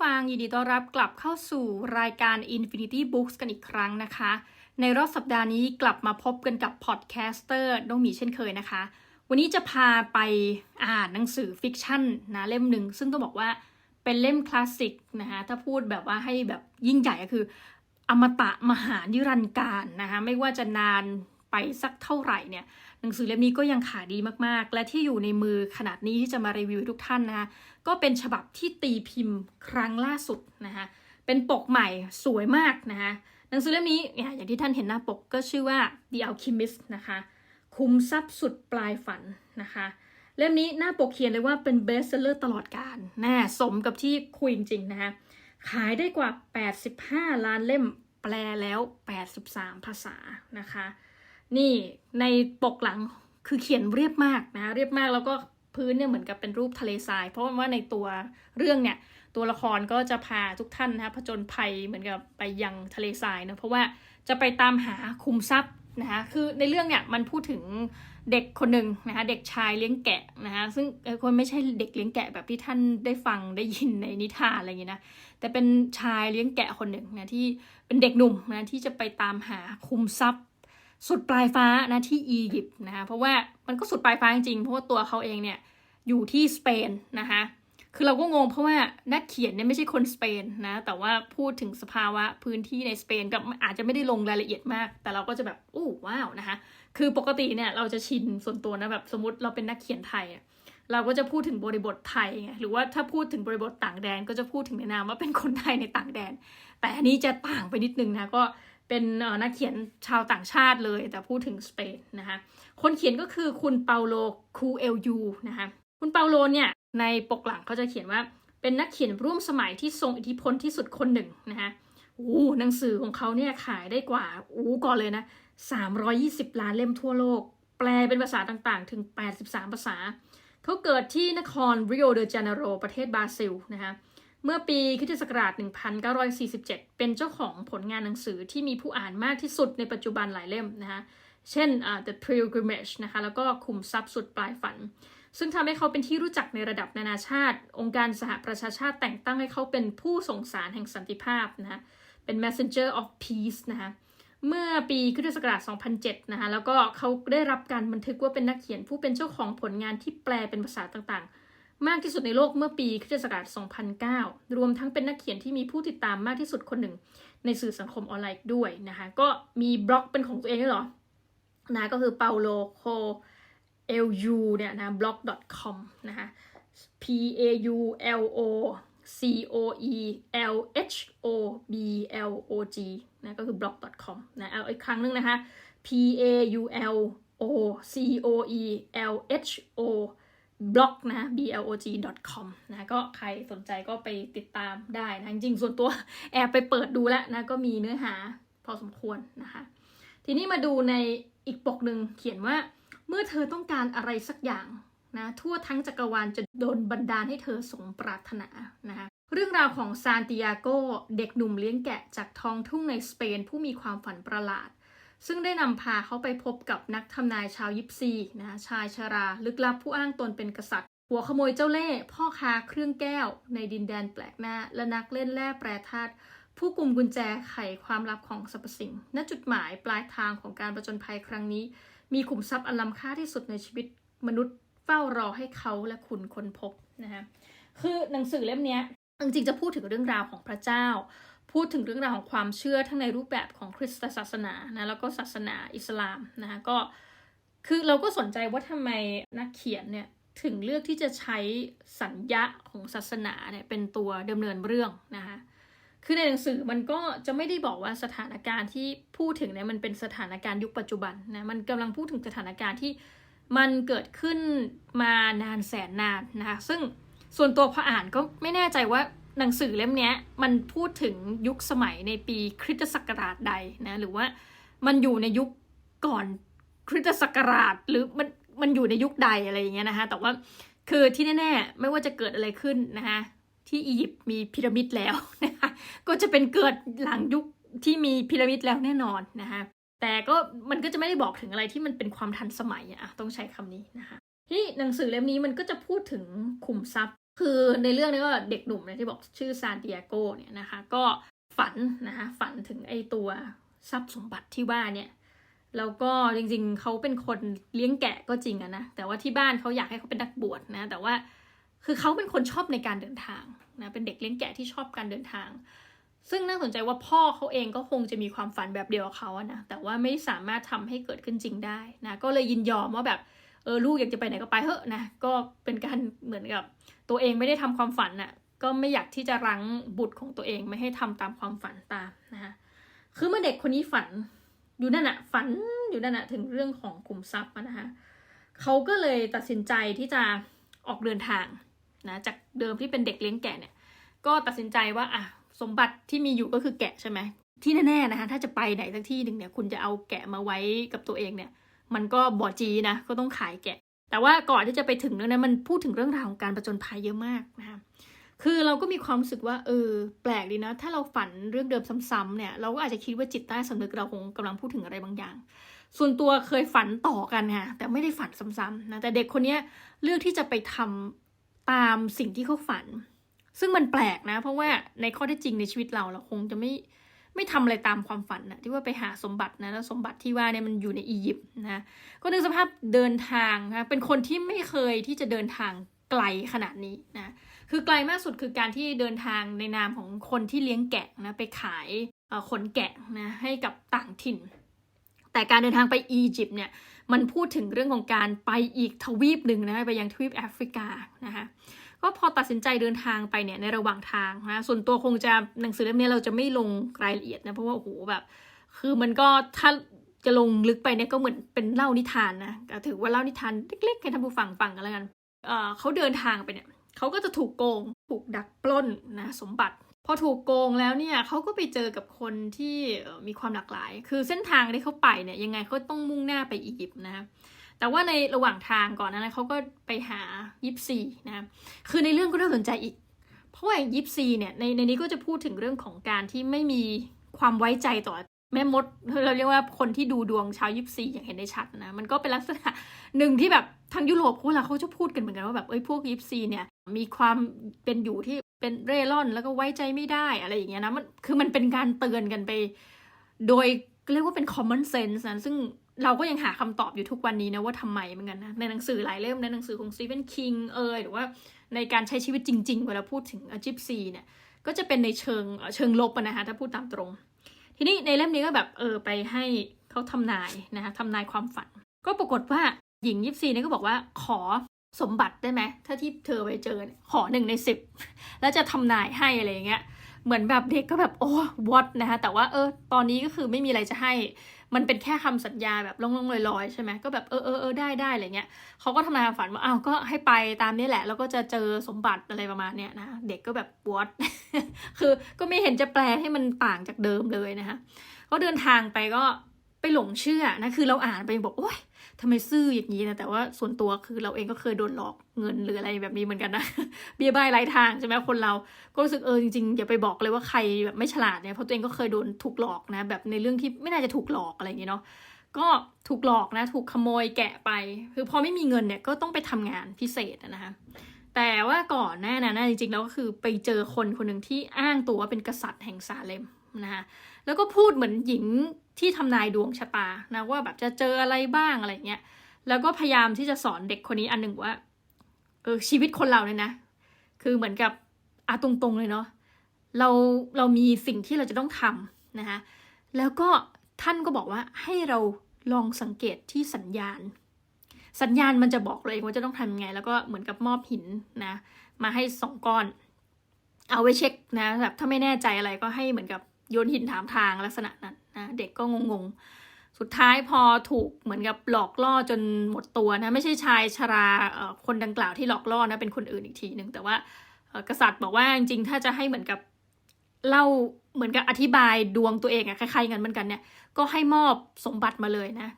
ฟังยินดีต้อนรับกลับเข้าสู่รายการ Infinity Books กันอีกครั้งนะคะ ในรอบสัปดาห์นี้กลับมาพบกันกับพอดแคสเตอร์น้องหมีเช่นเคยนะคะ วันนี้จะพาไปอ่านหนังสือฟิกชันนะเล่มหนึ่ง ซึ่งต้องบอกว่าเป็นเล่มคลาสสิกนะคะถ้าพูดแบบว่าให้แบบยิ่งใหญ่ก็คือ อมตะมหานิรันดร์การนะคะไม่ว่าจะนาน ไปสักเท่าไหร่เนี่ยหนังสือเล่มนี้ก็ยังขายดีมากๆ และที่อยู่ในมือขนาดนี้ที่จะมารีวิวทุกท่านนะคะก็เป็นฉบับที่ตีพิมพ์ครั้งล่าสุดนะคะเป็นปกใหม่สวยมากนะคะหนังสือเล่มนี้เนี่ยอย่างที่ท่านเห็นหน้าปกก็ชื่อว่า The Alchemist นะคะคุ้มทรัพย์สุดปลายฝันนะคะเล่มนี้หน้าปกเขียนเลยว่าเป็นเบสเซอร์ตลอดการน่สมกับที่คุยจริงๆนะคะขายได้กว่า 85 ล้านเล่มแปลแล้ว 83 ภาษานะคะ นี่ในปกหลังคือเขียนเรียบมากนะเรียบมากแล้วก็พื้นเนี่ยเหมือนกับเป็นรูปทะเลทราย เพราะว่าในตัวเรื่องเนี่ยตัวละครก็จะพาทุกท่านนะคะผจญภัยเหมือนกับไปยังทะเลทรายนะเพราะว่าจะไปตามหาคุมทรัพย์นะคะคือในเรื่องเนี่ยมันพูดถึงเด็กคนหนึ่งนะคะเด็กชายเลี้ยงแกะนะคะซึ่งคนไม่ใช่เด็กเลี้ยงแกะแบบที่ท่านได้ฟังได้ยินในนิทานอะไรอย่างนี้นะแต่เป็นชายเลี้ยงแกะคนหนึ่งนะที่เป็นเด็กหนุ่มนะที่จะไปตามหาคุมทรัพย์ สุดปลายฟ้านะที่อียิปต์นะคะเพราะว่ามันก็สุดปลายฟ้าจริงๆเพราะว่าตัวเขาเองเนี่ยอยู่ที่สเปนนะคะคือเราก็งงเพราะว่านักเขียนเนี่ยไม่ใช่คนสเปนนะแต่ว่าพูดถึงสภาวะพื้นที่ในสเปนกับอาจจะไม่ได้ลงรายละเอียดมาก แต่เราก็จะแบบอู้ว้าวนะคะคือปกติเนี่ยเราจะชินส่วนตัวนะแบบสมมติเราเป็นนักเขียนไทยเราก็จะพูดถึงบริบทไทยไงหรือว่าถ้าพูดถึงบริบทต่างแดนก็จะพูดถึงในนามว่าเป็นคนไทยในต่างแดน แต่อันนี้จะต่างไปนิดนึงนะก็ เป็นนักเขียนชาวต่างชาติเลยแต่พูดถึงสเปนนะคะคนเขียนก็คือคุณเปาโลคูเอลยูนะคะคุณเปาโลเนี่ยในปกหลังเขาจะเขียนว่าเป็นนักเขียนร่วมสมัยที่ทรงอิทธิพลที่สุดคนหนึ่งนะคะอู้หนังสือของเขาเนี่ยขายได้กว่าอู้ก่อนเลยนะ 320 ล้านเล่มทั่วโลก แปลเป็นภาษาต่างๆ ถึง 83 ภาษา เขาเกิดที่นครริโอเดจาเนโรประเทศบราซิลนะคะ เมื่อปีคิศกราช1947 เป็นเจ้าของผลงานหนังสือที่มีผู้อ่านมากที่สุดในปัจจุบันหลายเล่มนะคะเช่น uh, The Pilgrimage นะคะแล้วก็คุมทรัพย์สุดปลายฝัน ซึ่งทำให้เขาเป็นที่รู้จักในระดับนานาชาติ องค์การสหประชาชาติแต่งตั้งให้เขาเป็นผู้ส่งสารแห่งสันติภาพนะคะเป็น Messenger of Peace นะคะเมื่อปีคศ2007 นะคะแล้วก็เขาได้รับการบันทึกว่าเป็นนักเขียนผู้เป็นเจ้าของผลงานที่แปลเป็นภาษาต่างๆ มากที่สุดในโลกเมื่อปีคศ2009 รวมทั้งเป็นนักเขียนที่มีผู้ติดตามมากที่สุดคนหนึ่งในสื่อสังคมออนไลน์ด้วยนะคะ ก็มีบล็อกเป็นของตัวเองด้วยหรอ นะก็คือ paulo co lu เนี่ยนะ blog com นะคะ p a u l o c o e l h o b l o g นะก็คือ blog com นะเอาอีกครั้งนึงนะคะ p a u l o c o e l h o blog นะ blog com นะก็ใครสนใจก็ไปติดตามได้นะ จริงส่วนตัวแอบไปเปิดดูแล้วนะ ก็มีเนื้อหาพอสมควรนะคะ ทีนี้มาดูในอีกปกหนึ่งเขียนว่า เมื่อเธอต้องการอะไรสักอย่างนะทั่วทั้งจักรวาลจะโดนบันดาลให้เธอสมปรารถนานะคะเรื่องราวของซานติอาโกเด็กหนุ่มเลี้ยงแกะจากท้องทุ่งในสเปน ผู้มีความฝันประหลาด ซึ่งได้นำพาเขาไปพบกับนักทำนายชาวยิปซีนะชายชารา ลึกลับผู้อ้างตนเป็นกษัตริย์ หัวขโมยเจ้าเล่ห์พ่อค้าเครื่องแก้ว ในดินแดนแปลกหน้า และนักเล่นแร่แปรธาตุผู้กลุ่มกุญแจไขความลับของสรรพสิ่ง ณ จุดหมายปลายทางของการประจนภัยครั้งนี้ มีขุมทรัพย์อันล้ำค่าที่สุดในชีวิตมนุษย์เฝ้ารอให้เขาและคุณค้นพบนะคะคือหนังสือเล่มนี้จริงๆจะพูดถึงเรื่องราวของพระเจ้า พูดถึงเรื่องราวของความเชื่อทั้งในรูปแบบของคริสตศาสนานะแล้วก็ศาสนาอิสลามนะคะก็คือเราก็สนใจว่าทำไมนักเขียนเนี่ยถึงเลือกที่จะใช้สัญญาของศาสนาเนี่ยเป็นตัวดำเนินเรื่องนะคะคือในหนังสือมันก็จะไม่ได้บอกว่าสถานการณ์ที่พูดถึงเนี่ยมันเป็นสถานการณ์ยุคปัจจุบันนะมันกำลังพูดถึงสถานการณ์ที่มันเกิดขึ้นมานานแสนนานนะคะซึ่งส่วนตัวพออ่านก็ไม่แน่ใจว่า หนังสือเล่มนี้มันพูดถึงยุคสมัยในปีคริสตศักราชใดนะหรือว่ามันอยู่ในยุคก่อนคริสตศักราชหรือมันมันอยู่ในยุคใดอะไรอย่างเงี้ยนะคะแต่ว่าคือที่แน่ๆไม่ว่าจะเกิดอะไรขึ้นนะคะที่อียิปต์มีพีระมิดแล้วนะคะก็จะเป็นเกิดหลังยุคที่มีพีระมิดแล้วแน่นอนนะคะแต่ก็มันก็จะไม่ได้บอกถึงอะไรที่มันเป็นความทันสมัยอะต้องใช้คำนี้นะคะที่หนังสือเล่มนี้มันก็จะพูดถึงขุมทรัพย์ คือในเรื่องนี้ก็เด็กหนุ่มเนี่ยที่บอกชื่อซานติอาโกเนี่ยนะคะก็ฝันนะคะฝันถึงไอ้ตัวทรัพย์สมบัติที่ว่าเนี่ยแล้วก็จริงๆเขาเป็นคนเลี้ยงแกะก็จริงอะนะแต่ว่าที่บ้านเขาอยากให้เขาเป็นนักบวชนะแต่ว่าคือเขาเป็นคนชอบในการเดินทางนะเป็นเด็กเลี้ยงแกะที่ชอบการเดินทาง ซึ่งน่าสนใจว่าพ่อเขาเองก็คงจะมีความฝันแบบเดียวกับเขาอะนะแต่ว่าไม่สามารถทำให้เกิดขึ้นจริงได้นะก็เลยยินยอมว่าแบบเออลูกอยากจะไปไหนก็ไปเถอะนะก็เป็นการเหมือนกับ ตัวเองไม่ได้ทำความฝันน่ะก็ไม่อยากที่จะรั้งบุตรของตัวเองไม่ให้ทำตามความฝันตามนะคะคือเมื่อเด็กคนนี้ฝันอยู่นั่นอะฝันอยู่นั่นอะถึงเรื่องของกลุ่มทรัพย์นะคะเขาก็เลยตัดสินใจที่จะออกเดินทางนะจากเดิมที่เป็นเด็กเลี้ยงแกะเนี่ย ก็ตัดสินใจว่าอะสมบัติที่มีอยู่ก็คือแกะใช่ไหมที่แน่ๆนะคะถ้าจะไปไหนสักที่หนึ่งเนี่ยคุณจะเอาแกะมาไว้กับตัวเองเนี่ย มันก็บอจีนะก็ต้องขายแกะ แต่ว่าก่อนที่จะไปถึงเรื่องนั้นมันพูดถึงเรื่องราวของการประจนภัยเยอะมากนะคะคือเราก็มีความรู้สึกว่าเออแปลกดีนะ ถ้าเราฝันเรื่องเดิมซ้ำๆเนี่ย เราก็อาจจะคิดว่าจิตใต้สำนึกเราคงกำลังพูดถึงอะไรบางอย่าง ส่วนตัวเคยฝันต่อกันค่ะแต่ไม่ได้ฝันซ้ำๆนะแต่เด็กคนนี้เลือกที่จะไปทำตามสิ่งที่เขาฝัน ซึ่งมันแปลกนะ เพราะว่าในข้อเท็จจริงในชีวิตเราเราคงจะไม่ ไม่ทำอะไรตามความฝันนะที่ว่าไปหาสมบัตินะแล้วสมบัติที่ว่าเนี่ยมันอยู่ในอียิปต์นะก็นึกสภาพเดินทางนะเป็นคนที่ไม่เคยที่จะเดินทางไกลขนาดนี้นะคือไกลมากสุดคือการที่เดินทางในนามของคนที่เลี้ยงแกะนะไปขายขนแกะนะให้กับต่างถิ่น แต่การเดินทางไปอียิปต์เนี่ยมันพูดถึงเรื่องของการไปอีกทวีปหนึ่งนะไปยังทวีปแอฟริกานะคะ ก็พอตัดสินใจเดินทางไปเนี่ยในระหว่างทางนะส่วนตัวคงจะหนังสือเล่มนี้เราจะไม่ลงรายละเอียดนะเพราะว่าโอ้โหแบบ คือมันก็ถ้าจะลงลึกไปเนี่ยก็เหมือนเป็นเล่านิทานนะถือว่าเล่านิทานเล็กๆให้ท่านผู้ฟังฟังกันแล้วกันเเขาเดินทางไปเนี่ยเขาก็จะถูกโกงถูกดักปล้นนะสมบัติพอถูกโกงแล้วเนี่ยเขาก็ไปเจอกับคนที่มีความหลากหลาย คือเส้นทางที่เขาไปเนี่ยยังไงเขาต้องมุ่งหน้าไปอียิปต์นะ แต่ว่าในระหว่างทางก่อนนั้นเขาก็ไปหายิปซีนะคือในเรื่องก็น่าสนใจอีก เพราะว่ายิปซีเนี่ยในในนี้ก็จะพูดถึงเรื่องของการที่ไม่มีความไว้ใจต่อแม่มดเราเรียกว่าคนที่ดูดวงชาวยิปซีอย่างเห็นได้ชัดนะ มันก็เป็นลักษณะหนึ่งที่แบบทางยุโรปเวลาเขาจะพูดกันเหมือนกันว่าแบบเอ้ยพวกยิปซีเนี่ยมีความเป็นอยู่ที่เป็นเร่ร่อนแล้วก็ไว้ใจไม่ได้อะไรอย่างเงี้ยนะมันคือมันเป็นการเตือนกันไป โดยเรียกว่าเป็น common sense นะซึ่ง เราก็ยังหาคำตอบอยู่ทุกวันนี้นะว่าทำไมเหมือนกันนะ ในหนังสือหลายเล่มในหนังสือของซีเวนคิงเอยหรือว่าในการใช้ชีวิตจริง ๆ เวลาพูดถึงจิปซีเนี่ย ก็จะเป็นในเชิงเชิงลบนะคะถ้าพูดตามตรง ทีนี้ในเล่มนี้ก็แบบเออไปให้เขาทำนายนะคะทำนายความฝัน ก็ปรากฏว่าหญิงยิปซีเนี่ยก็บอกว่าขอสมบัติได้ไหมถ้าที่เธอไปเจอขอหนึ่งในสิบแล้วจะทำนายให้อะไรอย่างเงี้ยเหมือนแบบเด็กก็แบบโอ้วอตนะคะแต่ว่าเออตอนนี้ก็คือไม่มีอะไรจะให้ มันเป็นแค่คำสัญญาแบบล่องๆลอยๆใช่ไหมก็แบบเออเออเออได้ได้อะไรเงี้ยเขาก็ทำนายฝันว่าอ้าวก็ให้ไปตามนี้แหละ แล้วก็จะเจอสมบัติอะไรประมาณเนี้ยนะเด็กก็แบบวอดคือก็ไม่เห็นจะแปลให้มันต่างจากเดิมเลยนะคะก็เดินทางไปก็ไปหลงเชื่อนะคือเราอ่านไปบอกโอ๊ย ทำไมซื่ออย่างนี้นะแต่ว่าส่วนตัวคือเราเองก็เคยโดนหลอกเงินหรืออะไรแบบนี้เหมือนกันนะเบี้ยใบไร้ทางใช่ไหมคนเราก็รู้สึกเออจริงๆอย่าไปบอกเลยว่าใครแบบไม่ฉลาดเนี่ยเพราะตัวเองก็เคยโดนถูกหลอกนะ แบบในเรื่องที่ไม่น่าจะถูกหลอกอะไรอย่างเงี้เนาะก็ถูกหลอกนะ ถูกขโมยแกะไป คือพอไม่มีเงินเนี่ยก็ต้องไปทำงานพิเศษนะคะแต่ว่าก่อนหน้านั้นจริงๆแล้วก็คือไปเจอคนคนหนึ่งที่อ้างตัวว่าเป็นกษัตริย์แห่งซาเลมนะคะแล้วก็พูดเหมือนหญิง ที่ทำนายดวงชะตานะว่าแบบจะเจออะไรบ้างอะไรเงี้ยแล้วก็พยายามที่จะสอนเด็กคนนี้อันหนึ่งว่าเออชีวิตคนเราเนี่ยนะ คือเหมือนกับอาตรงๆเลยเนาะเราเรามีสิ่งที่เราจะต้องทำนะคะแล้วก็ท่านก็บอกว่าให้เราลองสังเกตที่สัญญาณ สัญญาณมันจะบอกเลยว่าจะต้องทำยังไง แล้วก็เหมือนกับมอบหินนะ มาให้สองก้อน เอาไว้เช็คนะแบบถ้าไม่แน่ใจอะไรก็ให้เหมือนกับโยนหินถามทางลักษณะนั้น นะเด็กก็งงๆ สุดท้ายพอถูกเหมือนกับหลอกล่อจนหมดตัวนะไม่ใช่ชายชราคนดังกล่าวที่หลอกล่อนะเป็นคนอื่นอีกทีหนึ่งแต่ว่ากษัตริย์บอกว่าจริงๆถ้าจะให้เหมือนกับเล่าเหมือนกับอธิบายดวงตัวเองอะคล้ายๆกันเหมือนกันเนี่ยก็ให้มอบสมบัติมาเลยนะ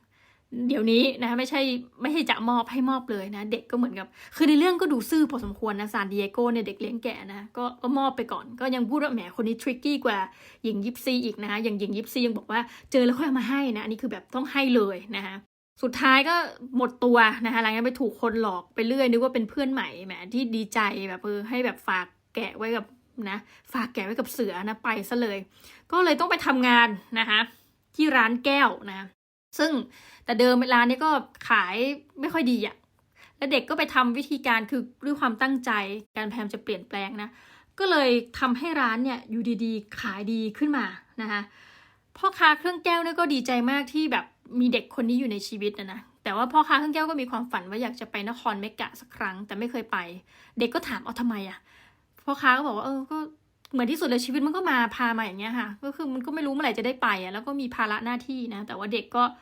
เดี๋ยวนี้นะไม่ใช่ไม่ใช่จะมอบให้มอบเลยนะ เด็กก็เหมือนกับ คือในเรื่องก็ดูซื่อพอสมควรนะซานดิเอโกเนี่ยเด็กเลี้ยงแก่นะก็ก็มอบไปก่อน ก็ยังพูดว่าแหมคนนี้ทริกกี้กว่าหญิงยิปซีอีกนะอย่างหญิงยิปซียังบอกว่าเจอแล้วค่อยเอามาให้นะอันนี้คือแบบต้องให้เลยนะคะสุดท้ายก็หมดตัวนะคะหลังจากไปถูกคนหลอกไปเรื่อยนึกว่าเป็นเพื่อนใหม่แหมที่ดีใจแบบเออให้แบบฝากแกะไว้กับนะฝากแกะไว้กับเสือนะไปซะเลย ก็เลยต้องไปทำงานนะคะที่ร้านแก้วนะ ซึ่งแต่เดิมร้านี้ก็ขายไม่ค่อยดีอะแล้วเด็กก็ไปทำวิธีการคือด้วยความตั้งใจการพยายามจะเปลี่ยนแปลงนะก็เลยทำให้ร้านเนี่ยอยู่ดีๆ ขายดีขึ้นมานะคะพ่อค้าเครื่องแก้วเนี่ยก็ดีใจมากที่แบบมีเด็กคนนี้อยู่ในชีวิตนะนะแต่ว่าพ่อค้าเครื่องแก้วก็มีความฝันว่าอยากจะไปนครเมกะสักครั้ง แต่ไม่เคยไป เด็กก็ถามเอาทำไมอะพ่อค้าก็บอกว่าเออก็เหมือนที่สุดเลยชีวิตมันก็มาพามาอย่างเงี้ยค่ะ ก็คือมันก็ไม่รู้เมื่อไหร่จะได้ไปอะแล้วก็มีภาระหน้าที่นะแต่ว่าเด็กก็เ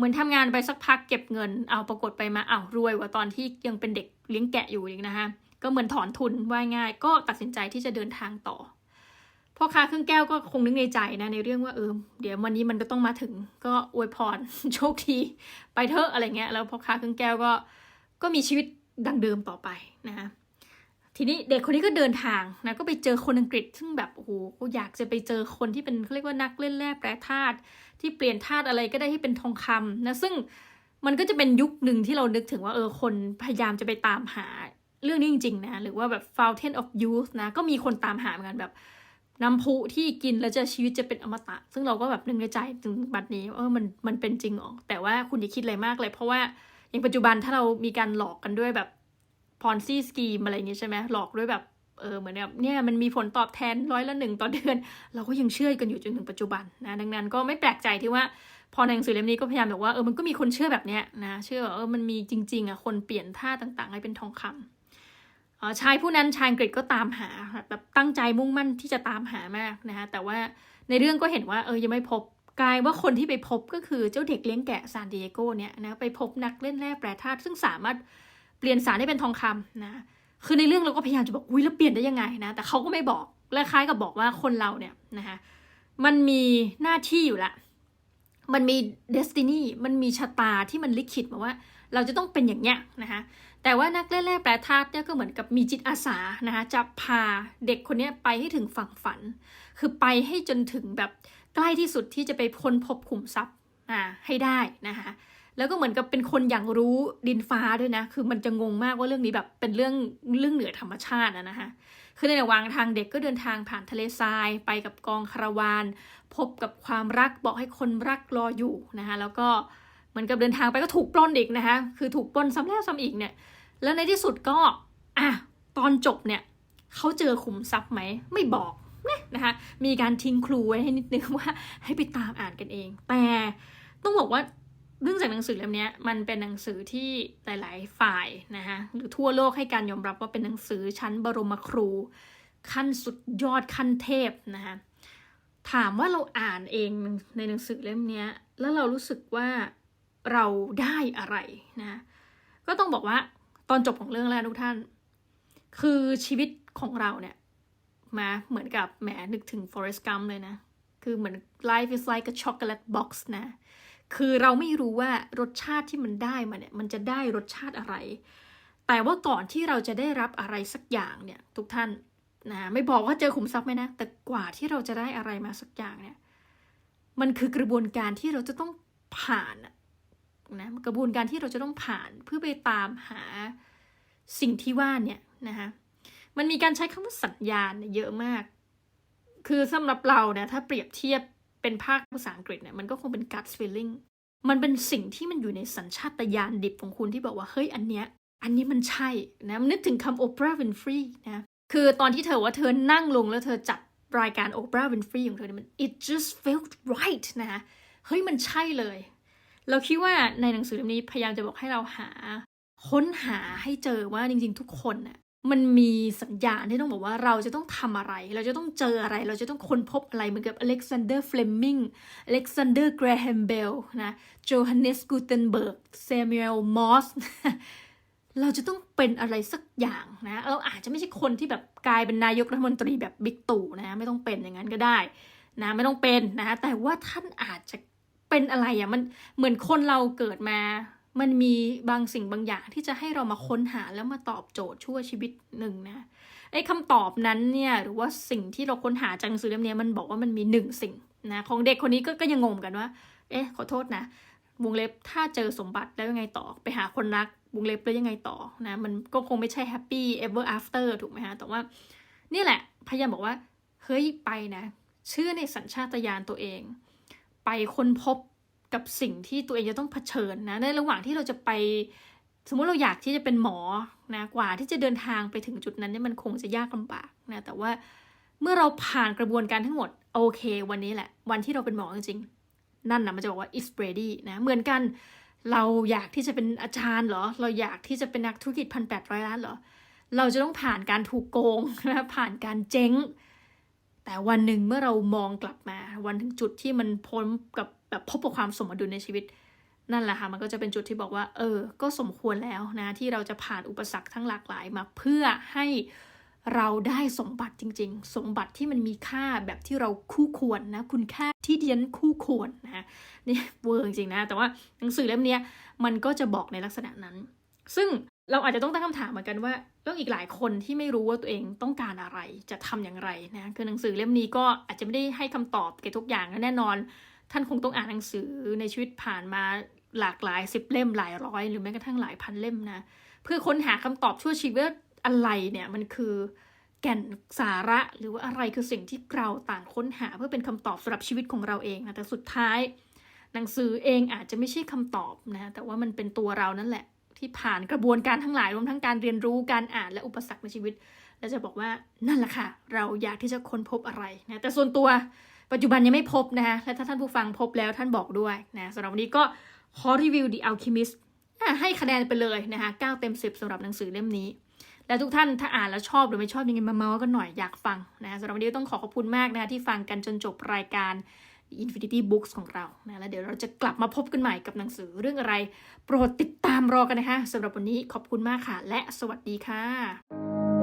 หมือนทำงานไปสักพักเก็บเงิน เอาปรากฏไปมาเอารวยกว่าตอนที่ยังเป็นเด็กเลี้ยงแกะอยู่อีกนะคะก็เหมือนถอนทุนว่ายง่าย ก็ตัดสินใจที่จะเดินทางต่อพ่อค้าเครื่องแก้วก็คงนึกในใจนะในเรื่องว่าเออเดี๋ยววันนี้มันก็ต้องมาถึง ก็อวยพรโชคดีไปเถอะอะไรเงี้ยแล้วพ่อค้าเครื่องแก้วก็ก็มีชีวิตดังเดิมต่อไปนะคะ ทีนี้เด็กคนนี้ก็เดินทางนะก็ไปเจอคนอังกฤษ ซึ่งแบบโอ้โหอยากจะไปเจอคนที่เป็นเขาเรียกว่านักเล่นแร่แปรธาตุที่เปลี่ยนธาตุอะไรก็ได้ให้เป็นทองคำนะซึ่งมันก็จะเป็นยุคหนึ่งที่เรานึกถึงว่าเออคนพยายามจะไปตามหาเรื่องนี้จริง ๆ นะ หรือว่าแบบ Fountain of Youth นะ ก็มีคนตามหาเหมือนกันแบบน้ำพุที่กินแล้วจะชีวิตจะเป็นอมตะ ซึ่งเราก็แบบนึกในใจถึงบัดนี้เออมันมันเป็นจริงหรอแต่ว่าคุณอย่าคิดอะไรมากเลย เพราะว่าอย่างปัจจุบันถ้าเรามีการหลอกกันด้วยแบบ พอนซี่สกีมอะไรอย่างนี้ใช่ไหมหลอกด้วยแบบเออเหมือนแบบเนี่ยมันมีผลตอบแทนร้อยละหนึ่งต่อเดือน เราก็ยังเชื่อกันอยู่จนถึงปัจจุบันนะดังนั้นก็ไม่แปลกใจที่ว่าพอในหนังสือเล่มนี้ก็พยายามบอกว่าเออมันก็มีคนเชื่อแบบเนี้ยนะเชื่อว่าเออมันมีจริง ๆอะคนเปลี่ยนท่าต่างๆ ให้เป็นทองคำชายผู้นั้นชายอังกฤษก็ตามหาแบบตั้งใจมุ่งมั่นที่จะตามหามากนะคะแต่ว่าในเรื่องก็เห็นว่าเออยังไม่พบกลายว่าคนที่ไปพบก็คือเจ้าเด็กเลี้ยงแกะซานดิเอโกเนี่ยนะไปพบนักเล่นแร่แปรธาตุซึ่งสามารถ เปลี่ยนสารให้เป็นทองคำนะคือในเรื่องเราก็พยายามจะบอกอุ้ยแล้วเปลี่ยนได้ยังไงนะแต่เขาก็ไม่บอกและคล้ายกับบอกว่าคนเราเนี่ยนะคะมันมีหน้าที่อยู่ละมันมีเดสตินีมันมีชะตาที่มันลิขิตมาว่า เราจะต้องเป็นอย่างเนี้ยนะคะแต่ว่านักเล่นแร่แปรธาตุเนี่ยก็เหมือนกับมีจิตอาสานะคะจะพาเด็กคนนี้ไปให้ถึงฝั่งฝัน คือไปให้จนถึงแบบใกล้ที่สุดที่จะไปค้นพบขุมทรัพย์อ่าให้ได้นะคะ แล้วก็เหมือนกับเป็นคนอย่างรู้ดินฟ้าด้วยนะ คือมันจะงงมากว่าเรื่องนี้แบบเป็นเรื่องเรื่องเหนือธรรมชาตินะคะคือในระหว่างทางเด็กก็เดินทางผ่านทะเลทราย ไปกับกองคาราวาน พบกับความรักบอกให้คนรักรออยู่นะคะแล้วก็เหมือนกับเดินทางไปก็ถูกปล้นอีกนะคะคือถูกปล้นซ้ำแล้วซ้ำอีกเนี่ยแล้วในที่สุดก็อะตอนจบเนี่ยเขาเจอขุมทรัพย์ไหมไม่บอกเนี่ยนะคะมีการทิ้งครูไว้ให้นิดนึงว่าให้ไปตามอ่านกันเอง แต่ต้องบอกว่า เรื่องจากหนังสือเล่มนี้มันเป็นหนังสือที่หลาย ๆ ฝ่ายนะคะหรือทั่วโลกให้การยอมรับว่าเป็นหนังสือชั้นบรมครู ขั้นสุดยอดขั้นเทพนะคะถามว่าเราอ่านเองในหนังสือเล่มนี้แล้วเรารู้สึกว่าเราได้อะไรนะก็ต้องบอกว่าตอนจบของเรื่องแล้วทุกท่าน คือชีวิตของเราเนี่ยมาเหมือนกับแหมนึกถึง Forrest Gump เลยนะ คือเหมือน life is like a chocolate box นะ คือเราไม่รู้ว่ารสชาติที่มันได้มาเนี่ยมันจะได้รสชาติอะไร แต่ว่าก่อนที่เราจะได้รับอะไรสักอย่างเนี่ยทุกท่านนะไม่บอกว่าเจอขุมทรัพย์ไหมนะ แต่กว่าที่เราจะได้อะไรมาสักอย่างเนี่ย มันคือกระบวนการที่เราจะต้องผ่านนะกระบวนการที่เราจะต้องผ่านเพื่อไปตามหาสิ่งที่ว่าเนี่ยนะคะมันมีการใช้คำว่าสัญญาณเยอะมาก คือสำหรับเราเนี่ยถ้าเปรียบเทียบ เป็นภาคภาษาอังกฤษเนี่ยมันก็คงเป็น gut feeling มันเป็นสิ่งที่มันอยู่ในสัญชาตญาณดิบของคุณที่บอกว่าเฮ้ยอันเนี้ยอันนี้มันใช่นะนึกถึงคำโอปราห์วินฟรีนะคือตอนที่เธอว่าเธอนั่งลงแล้วเธอจัดรายการโอปราห์วินฟรีของเธอเนี่ยมัน it just felt right นะเฮ้ยมันใช่เลย เราคิดว่าในหนังสือเล่มนี้พยายามจะบอกให้เราหา ค้นหาให้เจอว่าจริงๆทุกคนน่ะ มันมีสัญญาณที่ต้องบอกว่าเราจะต้องทำอะไร เราจะต้องเจออะไร เราจะต้องค้นพบอะไร เหมือนกับอเล็กซานเดอร์เฟลมิงอเล็กซานเดอร์แกรแฮมเบลนะโจฮันเนสกูเทนเบิร์กเซมิเอลมอสเราจะต้องเป็นอะไรสักอย่างนะ เราอาจจะไม่ใช่คนที่แบบกลายเป็นนายกรัฐมนตรีแบบบิ๊กตู่นะไม่ต้องเป็นอย่างนั้นก็ได้นะไม่ต้องเป็นนะแต่ว่าท่านอาจจะเป็นอะไรอะ่ะมันเหมือนคนเราเกิดมา มันมีบางสิ่งบางอย่างที่จะให้เรามาค้นหาแล้วมาตอบโจทย์ชั่วชีวิตหนึ่งนะไอ้คำตอบนั้นเนี่ยหรือว่าสิ่งที่เราค้นหาจากหนังสือเล่มนี้มันบอกว่ามันมีหนึ่งสิ่งนะของเด็กคนนี้ก็ก็ยังงงกันว่า เอ๊ะขอโทษนะวงเล็บถ้าเจอสมบัติแล้วยังไงต่อ ไปหาคนรักวงเล็บแล้วยังไงต่อนะมันก็คงไม่ใช่ happy ever after ถูกไหมฮะแต่ว่า นี่แหละพยายามบอกว่าเฮ้ยไปนะ เชื่อในสัญชาตญาณตัวเอง ไปค้นพบ กับสิ่งที่ตัวเองจะต้องเผชิญนะในระหว่างที่เราจะไปสมมติเราอยากที่จะเป็นหมอนะกว่าที่จะเดินทางไปถึงจุดนั้นเนี่ยมันคงจะยากลำบากนะแต่ว่าเมื่อเราผ่านกระบวนการทั้งหมดโอเค วันนี้แหละ วันที่เราเป็นหมอจริงๆนั่นนะมันจะบอกว่า it's ready นะเหมือนกันเราอยากที่จะเป็นอาจารย์เหรอ เราอยากที่จะเป็นนักธุรกิจพันแปดร้อยล้านเหรอ เราจะต้องผ่านการถูกโกงนะผ่านการเจ๊ง แต่วันหนึ่งเมื่อเรามองกลับมา วันถึงจุดที่มันพ้นกับ แบบพบกับความสมดุลในชีวิต นั่นแหละค่ะมันก็จะเป็นจุดที่บอกว่า เออ ก็สมควรแล้วนะ ที่เราจะผ่านอุปสรรคทั้งหลากหลายมาเพื่อให้เราได้สมบัติจริง ๆ สมบัติที่มันมีค่าแบบที่เราคู่ควรนะ คุณค่าที่เดียนคู่ควรนะนี่เวอร์จริงนะ แต่ว่าหนังสือเล่มนี้มันก็จะบอกในลักษณะนั้น ซึ่งเราอาจจะต้องตั้งคำถามเหมือนกันว่าต้องอีกหลายคนที่ไม่รู้ว่าตัวเองต้องการอะไรจะทำอย่างไรนะคือหนังสือเล่มนี้ก็อาจจะไม่ได้ให้คำตอบแก่ทุกอย่างนะแน่นอน ท่านคงต้องอ่านหนังสือในชีวิตผ่านมาหลากหลายสิบเล่มหลายร้อย หรือแม้กระทั่งหลายพันเล่มนะ เพื่อค้นหาคำตอบชั่วชีวิตว่าอะไรเนี่ยมันคือแก่นสาระหรือว่าอะไรคือสิ่งที่เราต่างค้นหา เพื่อเป็นคำตอบสำหรับชีวิตของเราเองนะแต่สุดท้าย หนังสือเองอาจจะไม่ใช่คำตอบนะแต่ว่ามันเป็นตัวเรานั่นแหละ ที่ผ่านกระบวนการทั้งหลายรวมทั้งการเรียนรู้การอ่านและอุปสรรคในชีวิต แล้วจะบอกว่านั่นแหละค่ะ เราอยากที่จะค้นพบอะไรนะแต่ส่วนตัว ปัจจุบันยังไม่พบนะคะและถ้าท่านผู้ฟังพบแล้วท่านบอกด้วยนะสำหรับวันนี้ก็ขอรีวิว The Alchemist ให้คะแนนไปเลยนะคะ9เต็ม 10สำหรับหนังสือเล่มนี้ และทุกท่านถ้าอ่านแล้วชอบหรือไม่ชอบยังไงมาเมาส์กันหน่อยอยากฟังนะสำหรับวันนี้ต้องขอขอบคุณมากนะคะที่ฟังกันจนจบรายการ Infinity Books ของเรานะแล้วเดี๋ยวเราจะกลับมาพบกันใหม่กับหนังสือเรื่องอะไร โปรดติดตามรอกันนะคะสำหรับวันนี้ขอบคุณมากค่ะ และสวัสดีค่ะ